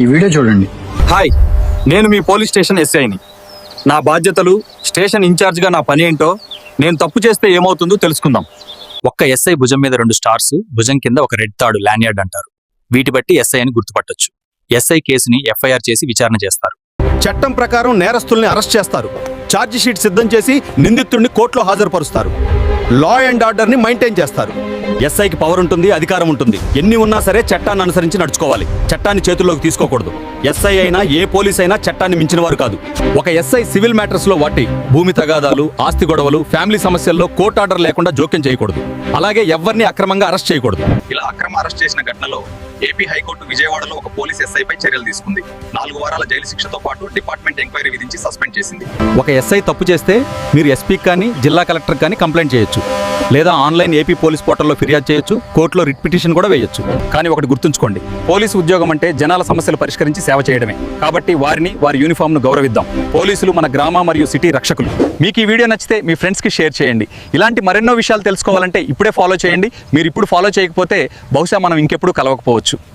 ఈ వీడియో చూడండి. హాయ్ నేను మీ పోలీస్ స్టేషన్ ఎస్ఐని. నా బాధ్యతలు స్టేషన్ ఇన్ఛార్జ్గా నా పని ఏంటో నేను తప్పు చేస్తే ఏమవుతుందో తెలుసుకుందాం. ఒక్క ఎస్ఐ భుజం మీద రెండు స్టార్స్ భుజం కింద ఒక రెడ్ తాడు లాన్యార్డ్ అంటారు. వీటి బట్టి ఎస్ఐ అని గుర్తుపట్టొచ్చు. ఎస్ఐ కేసుని ఎఫ్ఐఆర్ చేసి విచారణ చేస్తారు. చట్టం ప్రకారం నేరస్తుల్ని అరెస్ట్ చేస్తారు. షీట్ సిద్ధం చేసి నిందితుడిని కోర్టులో హాజరుపరుస్తారు. లా అండ్ ఆర్డర్ని మెయింటైన్ చేస్తారు. ఎస్ఐకి పవర్ ఉంటుంది అధికారం ఉంటుంది. ఎన్ని ఉన్నా సరే చట్టాన్ని అనుసరించి నడుచుకోవాలి. చట్టాన్ని చేతుల్లోకి తీసుకోకూడదు. ఎస్ఐ అయినా ఏ పోలీస్ అయినా చట్టాన్ని మించిన వారు కాదు. ఒక ఎస్ఐ సివిల్ మ్యాటర్స్లో వాటి భూమి తగాదాలు ఆస్తి గొడవలు ఫ్యామిలీ సమస్యల్లో కోర్టు ఆర్డర్ లేకుండా జోక్యం చేయకూడదు. అలాగే ఎవరిని అక్రమంగా అరెస్ట్ చేయకూడదు. ఇలా అక్రమ అరెస్ట్ చేసిన ఘటనలో ఏపీ హైకోర్టు విజయవాడలో ఒక పోలీస్ ఎస్ఐపై చర్యలు తీసుకుంది. నాలుగు వారాల జైలు శిక్షతో పాటు డిపార్ట్మెంట్ ఎంక్వైరీ విధించి సస్పెండ్ చేసింది. ఒక ఎస్ఐ తప్పు చేస్తే మీరు ఎస్పీ కానీ జిల్లా కలెక్టర్ కానీ కంప్లైంట్ చేయొచ్చు. లేదా ఆన్లైన్ ఏపీ పోలీస్ పోర్టల్లో ఫిర్యాదు చేయొచ్చు కోర్టులో రిట్ పిటిషన్ కూడా వేయొచ్చు. కానీ ఒకటి గుర్తుంచుకోండి పోలీసు ఉద్యోగం అంటే జనాల సమస్యలు పరిష్కరించి సేవ చేయడమే. కాబట్టి వారిని వారి యూనిఫామ్ను గౌరవిద్దాం. పోలీసులు మన గ్రామ మరియు సిటీ రక్షకులు. మీకు ఈ వీడియో నచ్చితే మీ ఫ్రెండ్స్కి షేర్ చేయండి. ఇలాంటి మరెన్నో విషయాలు తెలుసుకోవాలంటే ఇప్పుడే ఫాలో చేయండి. మీరు ఇప్పుడు ఫాలో చేయకపోతే బహుశా మనం ఇంకెప్పుడు కలవకపోవచ్చు. Tchou.